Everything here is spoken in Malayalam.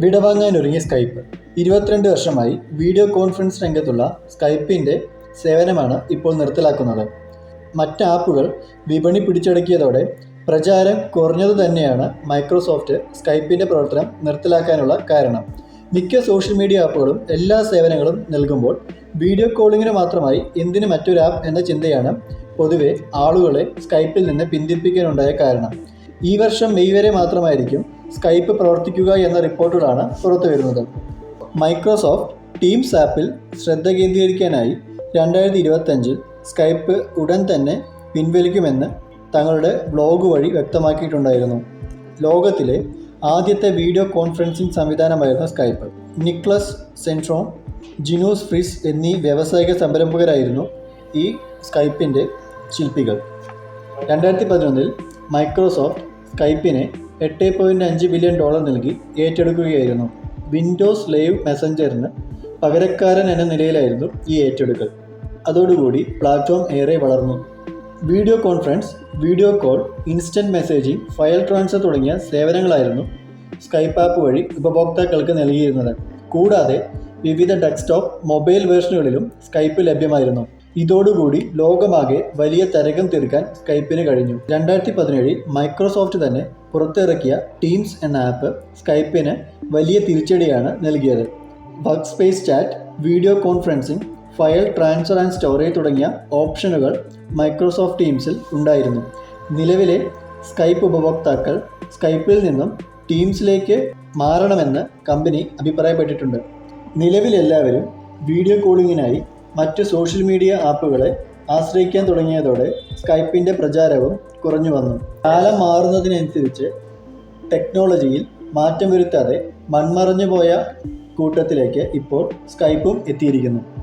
വിടവാങ്ങാനൊരുങ്ങിയ സ്കൈപ്പ് ഇരുപത്തിരണ്ട് വർഷമായി വീഡിയോ കോൺഫറൻസ് രംഗത്തുള്ള സ്കൈപ്പിന്റെ സേവനമാണ് ഇപ്പോൾ നിർത്തലാക്കുന്നത്. മറ്റ് ആപ്പുകൾ വിപണി പിടിച്ചടക്കിയതോടെ പ്രചാരം കുറഞ്ഞത് തന്നെയാണ് മൈക്രോസോഫ്റ്റ് സ്കൈപ്പിന്റെ പ്രവർത്തനം നിർത്തലാക്കാനുള്ള കാരണം. മിക്ക സോഷ്യൽ മീഡിയ ആപ്പുകളും എല്ലാ സേവനങ്ങളും നൽകുമ്പോൾ വീഡിയോ കോളിങ്ങിന് മാത്രമായി എന്തിന് മറ്റൊരു ആപ്പ് എന്ന ചിന്തയാണ് പൊതുവെ ആളുകളെ സ്കൈപ്പിൽ നിന്ന് പിന്തിരിപ്പിക്കാനുണ്ടായ കാരണം. ഈ വർഷം മെയ് വരെ മാത്രമായിരിക്കും സ്കൈപ്പ് പ്രവർത്തിക്കുക എന്ന റിപ്പോർട്ടുകളാണ് പുറത്തു വരുന്നത്. മൈക്രോസോഫ്റ്റ് ടീംസ് ആപ്പിൽ ശ്രദ്ധ കേന്ദ്രീകരിക്കാനായി രണ്ടായിരത്തി ഇരുപത്തഞ്ചിൽ സ്കൈപ്പ് ഉടൻ തന്നെ പിൻവലിക്കുമെന്ന് തങ്ങളുടെ ബ്ലോഗ് വഴി വ്യക്തമാക്കിയിട്ടുണ്ടായിരുന്നു. ലോകത്തിലെ ആദ്യത്തെ video conferencing സംവിധാനമായിരുന്നു Skype Niklas Zennstrom Janus Friis എന്നീ വ്യാവസായിക സംരംഭകരായിരുന്നു ഈ സ്കൈപ്പിന്റെ ശില്പികൾ. രണ്ടായിരത്തി പതിനൊന്നിൽ മൈക്രോസോഫ്റ്റ് സ്കൈപ്പിനെ എട്ട് പോയിന്റ് അഞ്ച് ബില്യൺ ഡോളർ നൽകി ഏറ്റെടുക്കുകയായിരുന്നു. വിൻഡോസ് ലൈവ് മെസഞ്ചറിന് പകരക്കാരൻ എന്ന നിലയിലായിരുന്നു ഈ ഏറ്റെടുക്കൽ. അതോടുകൂടി പ്ലാറ്റ്ഫോം ഏറെ വളർന്നു. Video conference video call instant messaging file transfer തുടങ്ങിയ സേവനങ്ങളായിരുന്നു സ്കൈപ്പ് ആപ്പ് വഴി ഉപഭോക്താക്കൾക്ക് നൽകിയിരുന്നത്. കൂടാതെ വിവിധ ഡെസ്ക്ടോപ്പ് മൊബൈൽ വേർഷനുകളിലും സ്കൈപ്പ് ലഭ്യമായിരുന്നു. ഇതോടുകൂടി ലോകമാകെ വലിയ തരകം തീർക്കാൻ സ്കൈപ്പിന് കഴിഞ്ഞു. രണ്ടായിരത്തി പതിനേഴിൽ മൈക്രോസോഫ്റ്റ് തന്നെ പുറത്തിറക്കിയ ടീംസ് എന്ന ആപ്പ് സ്കൈപ്പിന് വലിയ തിരിച്ചടിയാണ് നൽകിയത്. Work space chat video conferencing file transfer and storage തുടങ്ങിയ ഓപ്ഷനുകൾ മൈക്രോസോഫ്റ്റ് ടീംസിൽ ഉണ്ടായിരുന്നു. നിലവിലെ സ്കൈപ്പ് ഉപഭോക്താക്കൾ സ്കൈപ്പിൽ നിന്നും ടീംസിലേക്ക് മാറണമെന്ന് കമ്പനി അഭിപ്രായപ്പെട്ടിട്ടുണ്ട്. നിലവിലെല്ലാവരും വീഡിയോ കോളിങ്ങിനായി മറ്റ് സോഷ്യൽ മീഡിയ ആപ്പുകളെ ആശ്രയിക്കാൻ തുടങ്ങിയതോടെ സ്കൈപ്പിന്റെ പ്രചാരവും കുറഞ്ഞു വന്നു. കാലം മാറുന്നതിനനുസരിച്ച് ടെക്നോളജിയിൽ മാറ്റം വരുത്താതെ മൺമറഞ്ഞു പോയ കൂട്ടത്തിലേക്ക് ഇപ്പോൾ സ്കൈപ്പും എത്തിയിരിക്കുന്നു.